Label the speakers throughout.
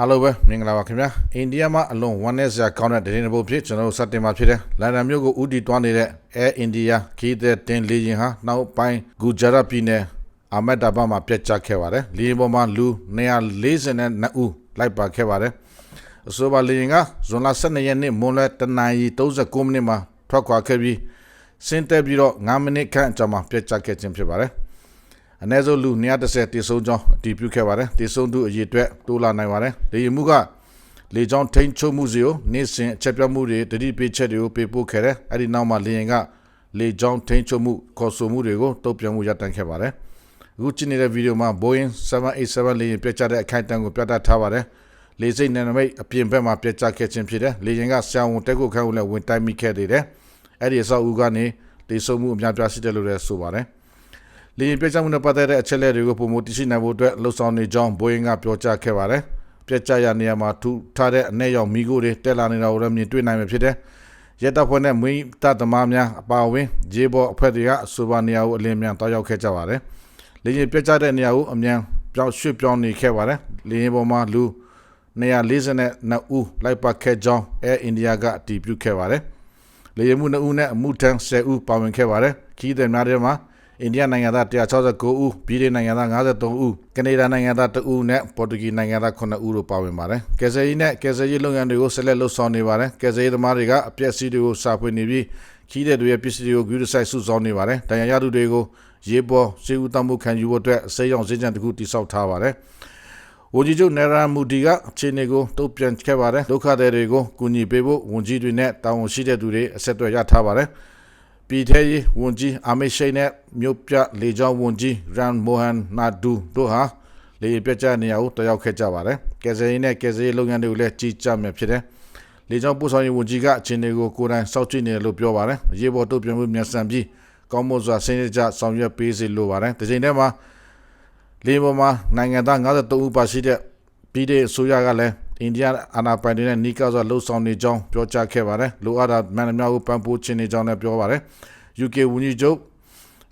Speaker 1: အားလုံးပဲမင်္ဂလာပါခင်ဗျာအိန္ဒိယမှာအလွန်ဝမ်းနည်းစရာကောင်းတဲ့တရင်တစ်ပုတ်ဖြစ်ကျွန်တော်တို့စတင်မှာဖြစ်တယ်လန်ဒန်မြို့ကိုဥတီတွားနေတဲ့ Air India ခီးတဲ့တင်လေယာဉ်ဟာနောက်ပိုင်းဂူဂျာရတ်ပြည်နယ်အာမက်ဒါဘတ်မှာပြတ်ကျခဲ့ပါတယ်လေယာဉ်ပေါ်မှာလူ242ဦးလိုက်ပါခဲ့ပါတယ်အဆိုပါလေယာဉ်ကဇွန်လ12ရက်နေ့မွန်းလွဲတနာရီ39မိနစ်မှာထွက်ခွာခဲ့ပြီးဆင်းသက်ပြီးတော့9မိနစ်ခန့်အကြာမှာပြတ်ကျခဲ့ခြင်းဖြစ်ပါတယ် အ ਨੇ ဆုံးလူ130တေဆုံးကြောင်းအတည်ပြုခဲ့ပါတယ်တေဆုံးသူအရေအတွက်တိုးလာနိုင်ပါတယ်လေယာဉ်မှုကလေကြောင်းထိန်းချုပ်မှုစီကိုနေ့စဉ်အချက်ပြမှုတွေတတိပေးချက်တွေကိုပေးပို့ခဲ့တယ်အဲ့ဒီနောက်မှာလေယာဉ်ကလေကြောင်းထိန်းချုပ်မှုခေါ်ဆိုမှုတွေကိုတုံ့ပြန်မှုရပ်တန့်ခဲ့ပါတယ်အခုကြည့်နေတဲ့ဗီဒီယိုမှာ Boeing 787လေယာဉ်ပြတ်ကျတဲ့အခိုင်အတန့်ကိုပြသထားပါတယ်လေစိတ်နယ်နိမိတ်အပြင်ဘက်မှာပြတ်ကျခဲ့ခြင်းဖြစ်တယ်လေယာဉ်ကဆရာဝန်တက်ခုခန်းကိုလည်းဝင်တိုက်မိခဲ့သေးတယ်အဲ့ဒီအဆောက်အဦကနေတေဆုံးမှုအများပြားရှိတယ်လို့လည်းဆိုပါတယ် လေယာဉ်ပြတ်ကျမှုနဲ့ပတ်သက်တဲ့အချက်အလက်တွေကိုပုံမတရှိနိုင်ဖို့အတွက်လှုံ့ဆော်နေကြောင်းဘိုးရင်ကပြောကြားခဲ့ပါတယ်။ပြတ်ကျရနေရာမှာထူထားတဲ့အ내ရောက်မိကိုတွေတက်လာနေတာကိုလည်းမြင်တွေ့နိုင်မှာဖြစ်တယ်။ရဲတပ်ဖွဲ့နဲ့မွေးတပ်သမားများအပါအဝင်ဂျေဘော်အဖွဲ့တွေကအဆိုပါနေရာကိုအလင်းမြန်တောက်ရောက်ခဲ့ကြပါတယ်။လေယာဉ်ပြတ်ကျတဲ့နေရာကိုအမြန်ပြောင်းရွှေ့ပြောင်းနေခဲ့ပါတယ်။လေယာဉ်ပေါ်မှာလူ142ဦးလိုက်ပါခဲ့ကြောင်း Air India ကအတည်ပြုခဲ့ပါတယ်။လေယာဉ်မှု2ဦးနဲ့အမှုထမ်း10ဦးပါဝင်ခဲ့ပါတယ်။ခီးသည်များထဲမှာ အိန္ဒိယနိုင်ငံသား169ဦး၊ဗြိတိန်နိုင်ငံသား53ဦး၊ကနေဒါနိုင်ငံသား2ဦးနဲ့ပေါ်တူဂီနိုင်ငံသား9ဦးတို့ပါဝင်ပါတယ်။ကယ်ဆယ်ရေးနဲ့ကယ်ဆယ်ရေးလုပ်ငန်းတွေကိုဆက်လက်လှုပ်ဆောင်နေပါတယ်။ကယ်ဆယ်ရေးသမားတွေကအပြည့်အစည်တွေကိုစာဖွေနေပြီးခီးတဲ့တွေရဲ့ပစ္စည်းတွေကိုဂရုတစိုက်စုဆောင်းနေပါတယ်။တန်ရာရသူတွေကိုရေးပေါ်စေဦးတမှုခံယူဖို့အတွက်အစိမ်းရောင်စည်းကြံတစ်ခုတိစောက်ထားပါတယ်။ဝန်ကြီးချုပ်နေရာမူဒီကအခြေအနေကိုတုံ့ပြန်ခဲ့ပါတယ်ဒုက္ခသည်တွေကိုကူညီပေးဖို့ဝန်ကြီးတွေနဲ့တာဝန်ရှိတဲ့သူတွေအဆက်အသွယ်ရထားပါတယ် ပြည်ထရေးဝန်ကြီးအာမေရှိန်နဲ့မြို့ပြလေကြောင်းဝန်ကြီးရန်မိုဟန်နာဒူတို့ဟာလေယာဉ်ပြတ်ကျနေရာကိုတက်ရောက်ခဲ့ကြပါတယ်ကယ်ဆယ်ရေးနဲ့ကယ်ဆယ်ရေးလုပ်ငန်းတွေကိုလည်းကြီးကြပ်မယ်ဖြစ်တယ်လေကြောင်းပို့ဆောင်ရေးဝန်ကြီးကအခြေအနေကိုကိုယ်တိုင်စောင့်ကြည့်နေတယ်လို့ပြောပါတယ်အရေးပေါ်တုံ့ပြန်မှုမြန်ဆန်ပြီးကောင်းမွန်စွာဆင်းရဲကြဆောင်ရွက်ပေးစေလိုပါတယ်ဒီချိန်ထဲမှာလေပေါ်မှာနိုင်ငံသား53ဦးပါရှိတဲ့ပြည်ထောင်စုရကလည်း အိန္ဒိယအာဏာပိုင်တွေနဲ့နီးကပ်စွာလှုပ်ဆောင်နေကြောင်းပြောကြားခဲ့ပါတယ်။လိုအပ်တာမှန်သမျှကိုပံ့ပိုးခြင်းနေကြောင်းလည်းပြောပါတယ်။ UK ဝန်ကြီးချုပ်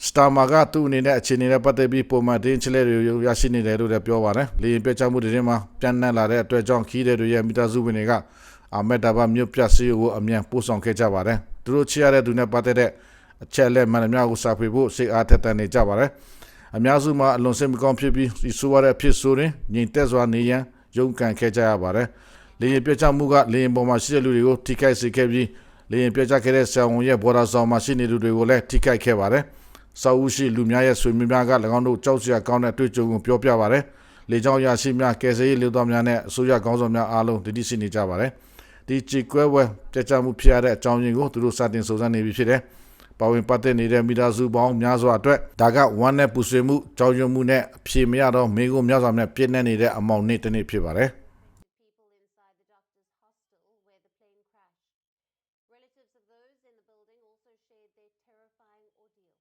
Speaker 1: စတာမာကသူ့အနေနဲ့အခြေအနေနဲ့ပတ်သက်ပြီးပုံမှန်တင်းချလက်တွေရရှိနေတယ်လို့လည်းပြောပါတယ်။လေရင်ပြတ်ချမှုတွေမှာပြန်နှံ့လာတဲ့အတွက်ကြောင့်ခီးတဲ့တွေရဲ့မိသားစုဝင်တွေကအာမက်ဒါဘာမြို့ပြစီကိုအမြန်ပို့ဆောင်ခဲ့ကြပါတယ်။သူတို့ချရတဲ့သူနဲ့ပတ်သက်တဲ့အချက်လက်မှန်သမျှကိုစာဖေဖို့စိတ်အားထက်သန်နေကြပါတယ်။အများစုမှာအလွန်စိတ်မကောင်းဖြစ်ပြီးဒီဆိုရတဲ့ဖြစ်ဆိုရင်ညင်တက်စွာနေရန် ရုန်းကန်ခဲ့ကြရပါတယ်။လေရင်ပြတ်ချမှုကလေရင်ပေါ်မှာရှိတဲ့လူတွေကိုထိခိုက်စေခဲ့ပြီးလေရင်ပြတ်ချခဲ့တဲ့ဆရာဝန်ရဲ့ဘော်ဒါဆောင်မှာရှိနေသူတွေကိုလည်းထိခိုက်ခဲ့ပါတယ်။စာအုပ်ရှိလူများရဲ့ဆွေမျိုးများက၎င်းတို့ကြောက်စရာကောင်းတဲ့အတွေ့အကြုံကိုပြောပြပါတယ်။လေကြောင်းရရှိများကယ်ဆယ်ရေးလူသားများနဲ့အစိုးရကောင်းဆောင်များအားလုံးတည်ရှိနေကြပါတယ်။ဒီကြည်ကွဲဝဲပြတ်ချမှုဖြစ်ရတဲ့အကြောင်းရင်းကိုသူတို့စတင်စုံစမ်းနေပြီဖြစ်တယ်။ ပါဝင်ပတ်သက်နေတဲ့မိသားစုပေါင်းများစွာအတွက်ဒါကဝမ်းနဲ့ပူဆွေးမှုကြောက်ရွံ့မှုနဲ့အဖြေမရတော့မင်းကိုများစွာနဲ့ပြည့်နေနေတဲ့အမောင်နေ့တစ်နေ့ဖြစ်ပါတယ်
Speaker 2: people inside the doctor's hostel where the plane crashed. Relatives of those in the building also shared their terrifying ordeal.